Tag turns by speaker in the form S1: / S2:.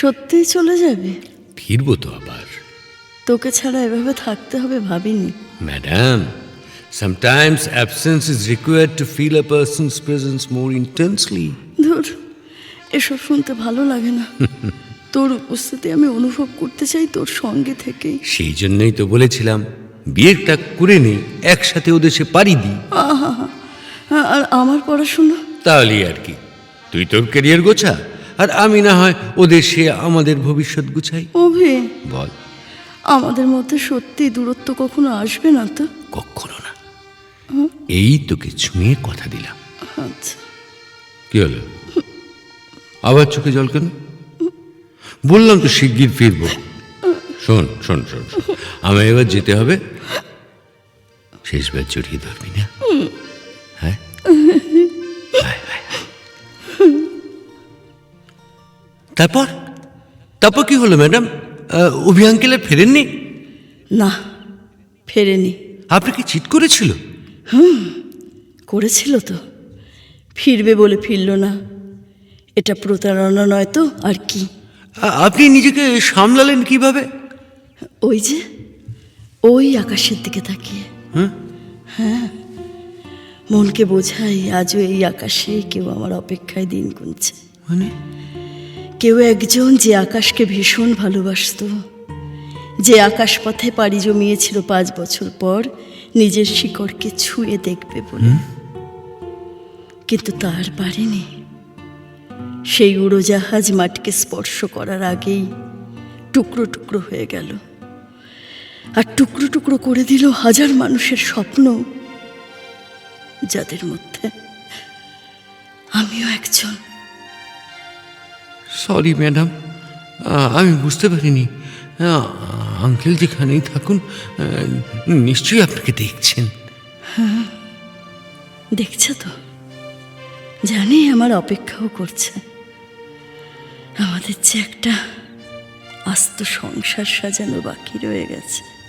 S1: সত্যিই চলে যাবে?
S2: ফিরবো তো আবার।
S1: তোকে ছাড়া এভাবে থাকতে হবে ভাবিনি।
S2: Madam sometimes absence is required to feel a person's presence more intensely
S1: ধুর এসব শুনতে ভালো লাগে না। তোর উপস্থিতি আমি অনুভব করতে চাই তোর সঙ্গে থেকেই।
S2: সেই জন্যই তো বলেছিলাম বিয়েটা করে নেই একসাথে ওদের সে পারি দিই
S1: আর আমার পড়াশোনা?
S2: তাহলেই আর কি। তুই তোর ক্যারিয়ার গোছা। আর আমি না হয় ওদের সে আমাদের ভবিষ্যৎ গুছাই।
S1: অভি
S2: বল।
S1: আমাদের মধ্যে সত্যি দূরত্ব কখনো আসবে না তো?
S2: কখনো না। এই তোকে ছুঁয়ে কথা দিলাম।
S1: আচ্ছা।
S2: কি হলো? আবার চোখে জল কেন? বললাম তো শিগগির ফিরবো। শোন শোন শোন। আমায় এবার যেতে হবে। শেষবার জড়িয়ে ধরবি না? তারপর? তারপর কি হলো ম্যাডাম? অভি আঙ্কেলে ফেরেননি?
S1: না ফেরেনি।
S2: আপনাকে চিট করেছিল?
S1: হুম করেছিল তো। ফিরবে বলে ফিরল না। এটা প্রতারণা নয় তো আর কি?
S2: আপনি নিজেকে সামলালেন কীভাবে?
S1: ওই যে ওই আকাশের দিকে তাকিয়ে। হ্যাঁ মনকে বোঝাই আজও এই আকাশে কেউ আমার অপেক্ষায় দিন গুনছে।
S2: মানে?
S1: কেউ একজন যে আকাশকে ভীষণ ভালোবাসতো যে আকাশ পথে পাড়ি জমিয়েছিল পাঁচ বছর পর নিজের শিকড়কে ছুঁয়ে দেখবে বলে। কিন্তু তার পারেনি সেই উড়োজাহাজ মাটিকে স্পর্শ করার আগেই টুকরো টুকরো হয়ে গেল। আর টুকরো টুকরো করে দিল হাজার মানুষের স্বপ্ন। যাদের মধ্যে আমিও একজন।
S2: সরি ম্যাডাম আমি বুঝতে পারিনি। আঙ্কেল যেখানেই থাকুন নিশ্চয়ই আপনাকে দেখছেন।
S1: দেখছে তো? জানি আমার অপেক্ষাও করছে। আমাদের যে একটা আস্ত সংসার সাজানো বাকি রয়ে গেছে।